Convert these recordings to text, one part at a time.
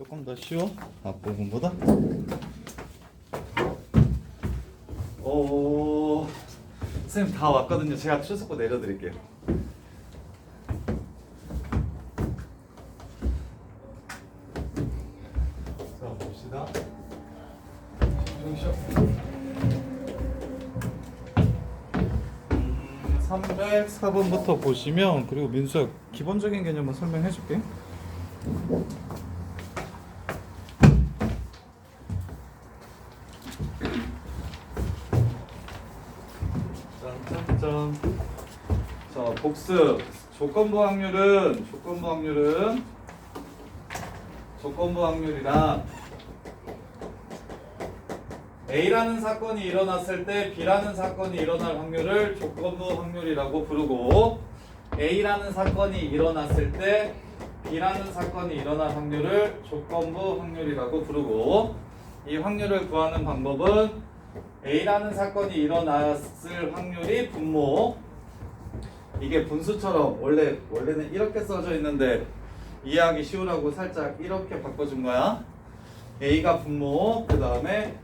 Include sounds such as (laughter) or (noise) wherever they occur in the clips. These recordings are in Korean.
조금 더 쉬워? 앞부분보다? 오 선생님 다 왔거든요. 제가 출석부 내려드릴게요. 자 봅시다. 쉬어 304번부터 보시면 그리고 민수야 기본적인 개념은 설명해 줄게 자 복습 조건부 확률은 조건부 확률은 조건부 확률이랑 A라는 사건이 일어났을 때 B라는 사건이 일어날 확률을 조건부 확률이라고 부르고 A라는 사건이 일어났을 때 B라는 사건이 일어날 확률을 조건부 확률이라고 부르고 이 확률을 구하는 방법은 A라는 사건이 일어났을 확률이 분모 이게 분수처럼 원래 원래는 이렇게 써져 있는데 이해하기 쉬우라고 살짝 이렇게 바꿔준 거야. A가 분모 그 다음에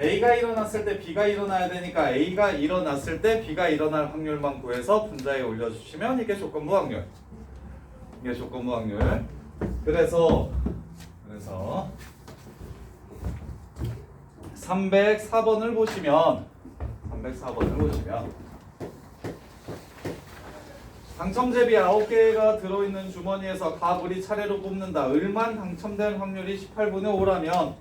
A가 일어났을 때 B가 일어나야 되니까 A가 일어났을 때 B가 일어날 확률만 구해서 분자에 올려주시면 이게 조건부 확률. 이게 조건부 확률. 그래서 그래서 304번을 보시면 304번을 보시면 당첨제비 9개가 들어있는 주머니에서 갑을이 차례로 뽑는다. 을만 당첨될 확률이 18분의 5라면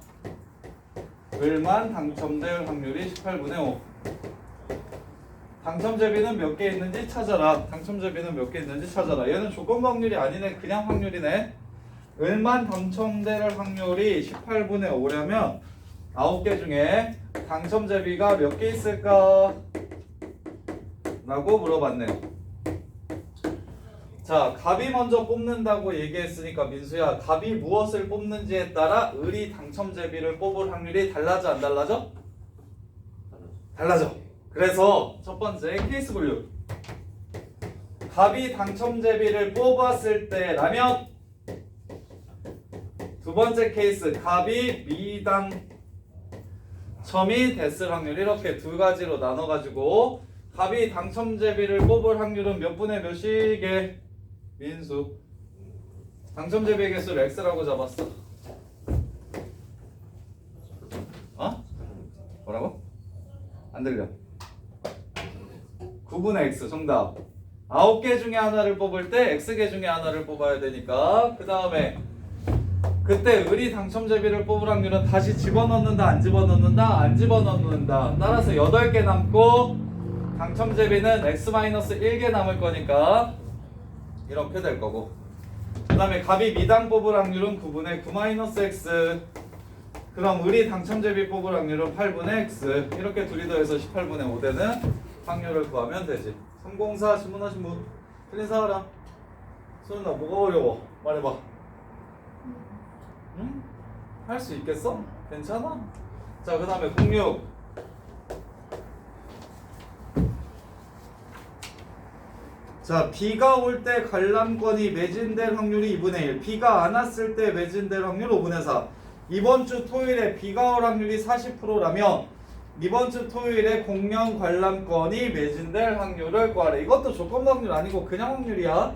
을만 당첨될 확률이 18분의 5. 당첨제비는 몇 개 있는지 찾아라. 당첨제비는 몇 개 있는지 찾아라. 얘는 조건부 확률이 아니네. 그냥 확률이네. 을만 당첨될 확률이 18분의 5려면 9개 중에 당첨제비가 몇 개 있을까? 라고 물어봤네. 자, 갑이 먼저 뽑는다고 얘기했으니까 민수야, 갑이 무엇을 뽑는지에 따라 을이 당첨제비를 뽑을 확률이 달라져 안 달라져? 달라져. 그래서 첫 번째 케이스 분류. 갑이 당첨제비를 뽑았을 때라면 두 번째 케이스 갑이 미당첨이 됐을 확률 이렇게 두 가지로 나눠 가지고 갑이 당첨제비를 뽑을 확률은 몇 분의 몇이게 민수 당첨제비의 개수를 x라고 잡았어. 어? 뭐라고? 안 들려. 9분의 x 정답. 9개 중에 하나를 뽑을 때 x개 중에 하나를 뽑아야 되니까 그 다음에 그때 을이 당첨제비를 뽑을 확률은 다시 집어넣는다 안 집어넣는다 안 집어넣는다 따라서 8개 남고 당첨제비는 x-1개 남을 거니까 이렇게 될 거고. 그 다음에 갑이 미당 뽑을 확률은 9분의 9-x 그럼 을이 당첨제비 뽑을 확률은 8분의 x. 이렇게 둘이 더해서 18분의 5 되는 확률을 구하면 되지. 304 신문하신 분 틀린 사람 수은아 뭐가 어려워? 말해봐. 응? 할 수 있겠어? 괜찮아? 자 그 다음에 06 자, 비가 올 때 관람권이 매진될 확률이 2분의 1, 비가 안 왔을 때 매진될 확률 5분의 4. 이번 주 토요일에 비가 올 확률이 40%라면 이번 주 토요일에 공연 관람권이 매진될 확률을 구하래. 이것도 조건 확률 아니고 그냥 확률이야.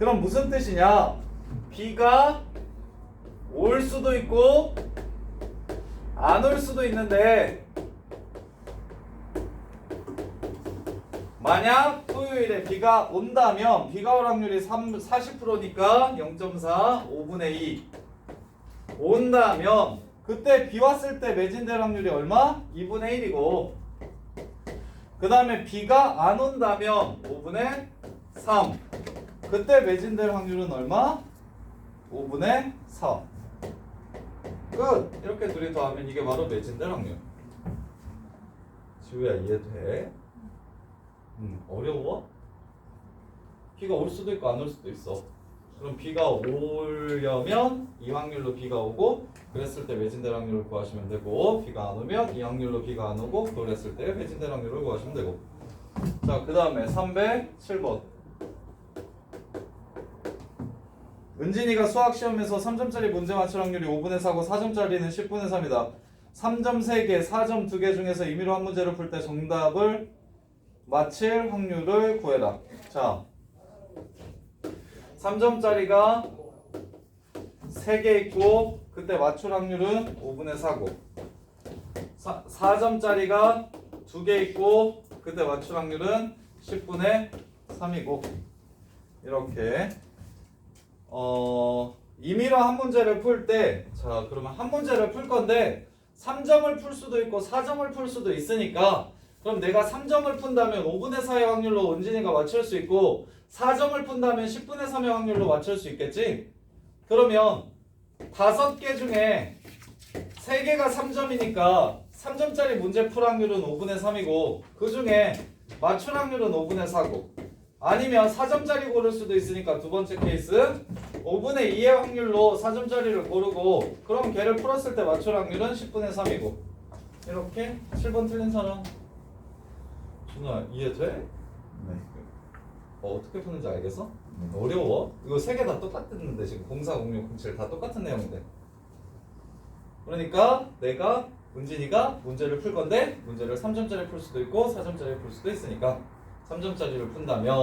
그럼 무슨 뜻이냐? 비가 올 수도 있고 안 올 수도 있는데 만약 토요일에 비가 온다면 비가 올 확률이 3, 40%니까 0.4 5분의 2 온다면 그때 비 왔을 때 매진될 확률이 얼마? 2분의 1이고 그 다음에 비가 안 온다면 5분의 3 그때 매진될 확률은 얼마? 5분의 4 끝! 이렇게 둘이 더하면 이게 바로 매진될 확률 지우야 이해돼? 음, 어려워? 비가 올 수도 있고 안 올 수도 있어. 그럼 비가 오려면 이 확률로 비가 오고 그랬을 때 매진될 확률을 구하시면 되고 비가 안 오면 이 확률로 비가 안 오고 그랬을 때 매진될 확률을 구하시면 되고 자 그 다음에 307번 은진이가 수학 시험에서 3점짜리 문제 맞출 확률이 5분의 4고 4점짜리는 10분의 3이다. 3점 3개, 4점 2개 중에서 임의로 한 문제를 풀 때 정답을 맞힐 확률을 구해라. 자, 3점짜리가 3개 있고 그때 맞출 확률은 5분의 4고. 4, 4점짜리가 2개 있고 그때 맞출 확률은 10분의 3이고. 이렇게. 어 임의로 한 문제를 풀 때 자 그러면 한 문제를 풀 건데 3점을 풀 수도 있고 4점을 풀 수도 있으니까 그럼 내가 3점을 푼다면 5분의 4의 확률로 은진이가 맞출 수 있고 4점을 푼다면 10분의 3의 확률로 맞출 수 있겠지? 그러면 다섯 개 중에 세 개가 3점이니까 3점짜리 문제 풀 확률은 5분의 3이고 그 중에 맞출 확률은 5분의 4고 아니면 4점짜리 고를 수도 있으니까 두 번째 케이스 5분의 2의 확률로 4점짜리를 고르고 그럼 걔를 풀었을 때 맞출 확률은 10분의 3이고 이렇게 7번 틀린 사람 준아 이해돼? 네. 어, 어떻게 푸는지 알겠어? 어려워? 이거 세 개 다 똑같았는데 지금 04, 06, 07다 똑같은 내용인데 그러니까 내가 은진이가 문제를 풀 건데 문제를 3점짜리 풀 수도 있고 4점짜리 풀 수도 있으니까 3점짜리를 푼다면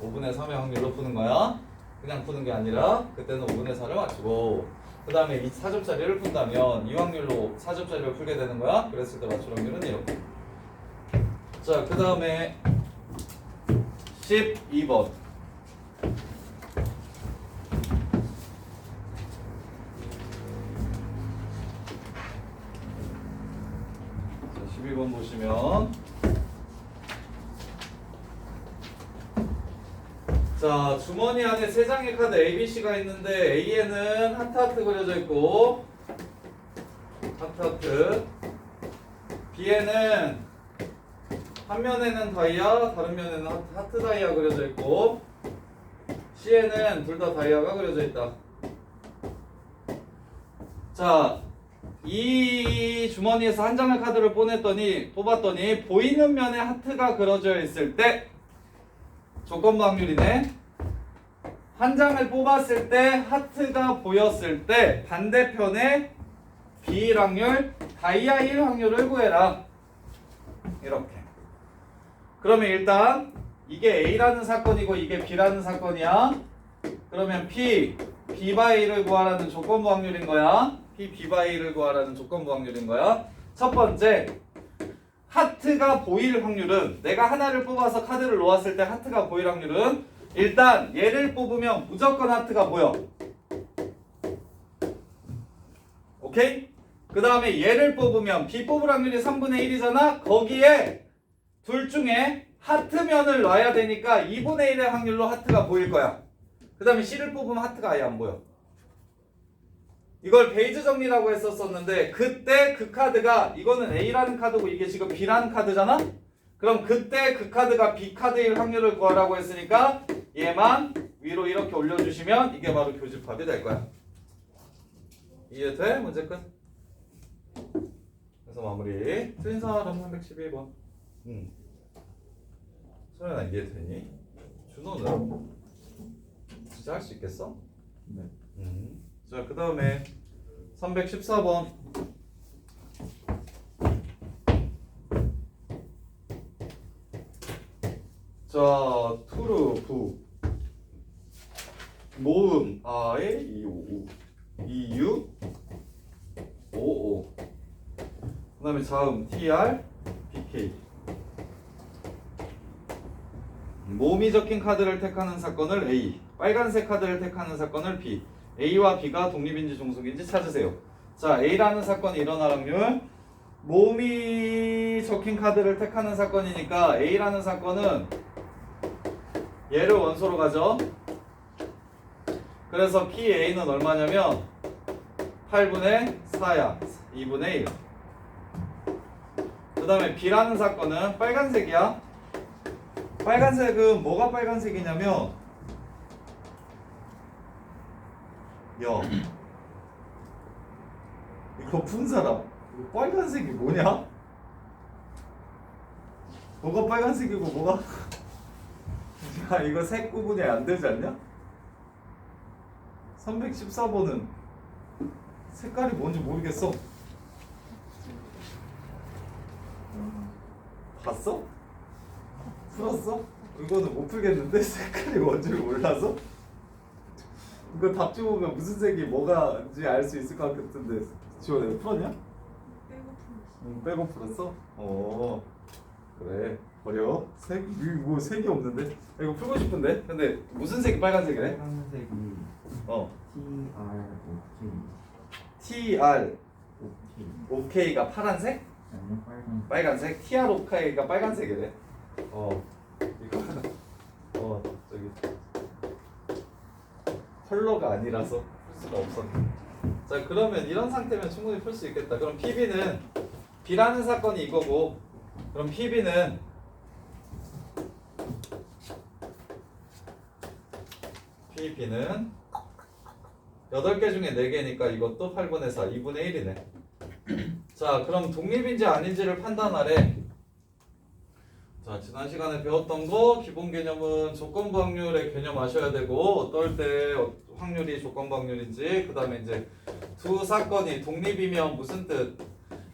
5분의 3의 확률로 푸는 거야 그냥 푸는 게 아니라 그때는 5분의 4를 맞추고 그 다음에 이 4점짜리를 푼다면 이 확률로 4점짜리를 풀게 되는 거야 그랬을 때 맞출 확률은 이렇게 자 그 다음에 12번. 자, 12번 보시면. 자 주머니 안에 세 장의 카드 A, B, C가 있는데 A에는 하트 하트 그려져 있고 하트 하트 B에는 한 면에는 다이아 다른 면에는 하트, 다이아 그려져 있고 C에는 둘 다 다이아가 그려져 있다 자 이 주머니에서 한 장의 카드를 보냈더니 뽑았더니 보이는 면에 하트가 그려져 있을 때 조건부 확률이네. 한 장을 뽑았을 때 하트가 보였을 때 반대편에 B 확률, 다이아 1 확률을 구해라. 이렇게. 그러면 일단 이게 A라는 사건이고 이게 B라는 사건이야. 그러면 P, B 바이 1을 구하라는 조건부 확률인 거야. P, B 바이 1을 구하라는 조건부 확률인 거야. 첫 번째, 하트가 보일 확률은 내가 하나를 뽑아서 카드를 놓았을 때 하트가 보일 확률은 일단 얘를 뽑으면 무조건 하트가 보여. 오케이? 그 다음에 얘를 뽑으면 B 뽑을 확률이 3분의 1이잖아? 거기에 둘 중에 하트면을 놔야 되니까 2분의 1의 확률로 하트가 보일 거야. 그 다음에 C를 뽑으면 하트가 아예 안 보여. 이걸 베이즈 정리라고 했었었는데 그때 그 카드가 이거는 A라는 카드고 이게 지금 B라는 카드잖아? 그럼 그때 그 카드가 B 카드일 확률을 구하라고 했으니까 얘만 위로 이렇게 올려주시면 이게 바로 교집합이 될 거야. 이해돼? 문제 끝. 그래서 마무리. 사람 312번. 응. 소연아 이해되니? 준호는 진짜 할 수 있겠어? 네. 음. 자, 그 다음에 314번. 자, 투르 부. 모음 아에 255 2U 55그 다음에 자음 TR 모음이 적힌 카드를 택하는 사건을 A, 빨간색 카드를 택하는 사건을 B. A와 B가 독립인지 종속인지 찾으세요. 자, A라는 사건이 일어날 확률. 모음이 적힌 카드를 택하는 사건이니까 A라는 사건은 얘를 원소로 가죠. 그래서 PA는 얼마냐면 8분의 4야. 2분의 1. 그 다음에 B라는 사건은 빨간색이야. 빨간색은 뭐가 빨간색이냐면 야 이거 푼 사람 이거 빨간색이 뭐냐? 뭐가 빨간색이고 뭐가 야 이거 색 구분이 안 되지 않냐? 314번은 색깔이 뭔지 모르겠어. 봤어? 풀었어? 이거는 못 풀겠는데 (laughs) 색깔이 뭔지 몰라서? 이거 답 주보면 무슨 색이 뭐가인지 알 수 있을 것 같은데 지원 내가 풀었냐? 응, 빼고 풀었어? 어 그래 버려 색? 뭐 색이 없는데? 이거 풀고 싶은데? 근데 무슨 색이 빨간색이래? 빨간색이 어 T R O K O K OK가 파란색? 아니면 빨간 빨간색? TR OK가 빨간색이래 어. 이거 어 저기. 컬러가 아니라서 풀 수가 없어. 자 그러면 이런 상태면 충분히 풀 수 있겠다. 그럼 PB는 B라는 사건이 이거고 그럼 PB는 PB는 8개 중에 4개니까 이것도 8분의 4, 2분의 1이네. 자 그럼 독립인지 아닌지를 판단하래 자 지난 시간에 배웠던 거 기본 개념은 조건부 확률의 개념 아셔야 되고 어떨 때 어- 확률이 조건부 확률인지 그 다음에 이제 두 사건이 독립이면 무슨 뜻?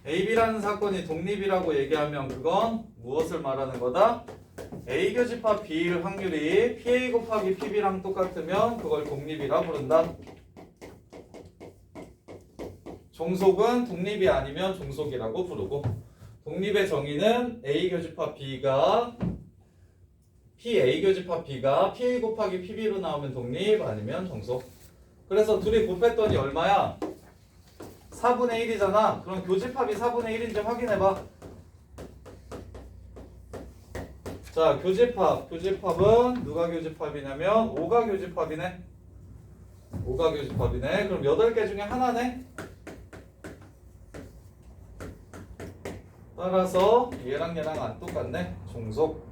AB라는 사건이 독립이라고 얘기하면 그건 무엇을 말하는 거다? A 교집합 B일 확률이 PA 곱하기 PB랑 똑같으면 그걸 독립이라 부른다. 종속은 독립이 아니면 종속이라고 부르고 독립의 정의는 A 교집합 B가 PA 교집합 B가 PA 곱하기 PB로 나오면 독립 아니면 종속. 그래서 둘이 곱했더니 얼마야? 4분의 1이잖아. 그럼 교집합이 4분의 1인지 확인해봐. 자 교집합. 교집합은 누가 교집합이냐면 5가 교집합이네. 5가 교집합이네. 그럼 8개 중에 하나네 따라서 얘랑 얘랑 안 똑같네. 종속.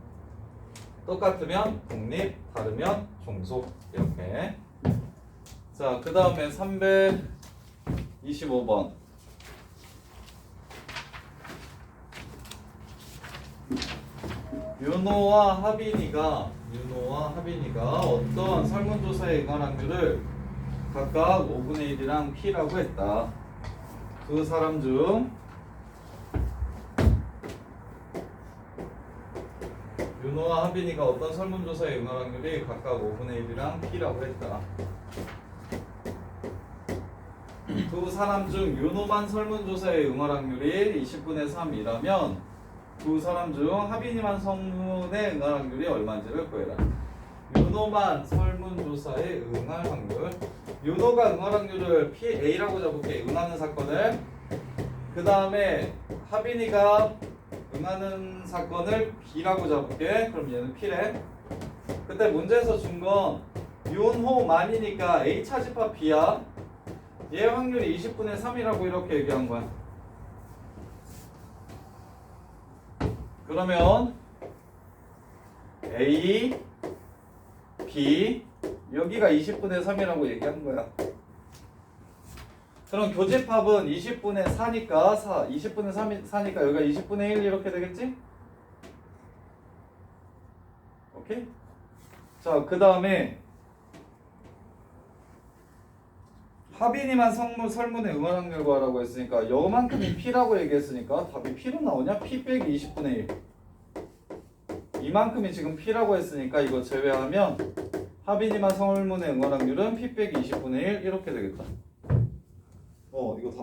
똑같으면 독립, 다르면 종속. 이렇게. 자, 그 다음에 325번. 윤호와 하빈이가 윤호와 하빈이가 어떤 설문조사에 응할 확률을 각각 5분의 1이랑 P라고 했다. 두 사람 중 윤호와 하빈이가 어떤 설문조사에 응할 확률이 각각 5분의 1이랑 P라고 했다. (clears throat) 두 사람 중 윤호만 설문조사에 응할 확률이 20분의 3이라면 두 사람 중 하빈이만 설문에 응할 확률이 얼마인지를 구해라. 윤호만 설문조사에 응할 확률. 윤호가 응할 확률을 PA라고 잡을게. 응하는 사건을. 그 다음에 하빈이가 응하는 사건을 B라고 잡을게. 그럼 얘는 P래. 그때 문제에서 준건 윤호만이니까 A 차집합 B야. 얘 확률이 20분의 3이라고 이렇게 얘기한 거야. 그러면 A, B 여기가 20분의 3이라고 얘기한 거야. 그럼 교집합은 20분의 4니까 4, 20분의 3이 4니까 여기가 20분의 1 이렇게 되겠지? 오케이? 자, 그 다음에 하빈이만 성문 설문에 응원 확률 구하라고 했으니까 요만큼이 (clears throat) P라고 얘기했으니까 답이 P로 나오냐? P 빼기 20분의 1 이만큼이 지금 P라고 했으니까 이거 제외하면 하빈이만 설문의 응원 확률은 P 빼기 20분의 1 이렇게 되겠다 어 이거 다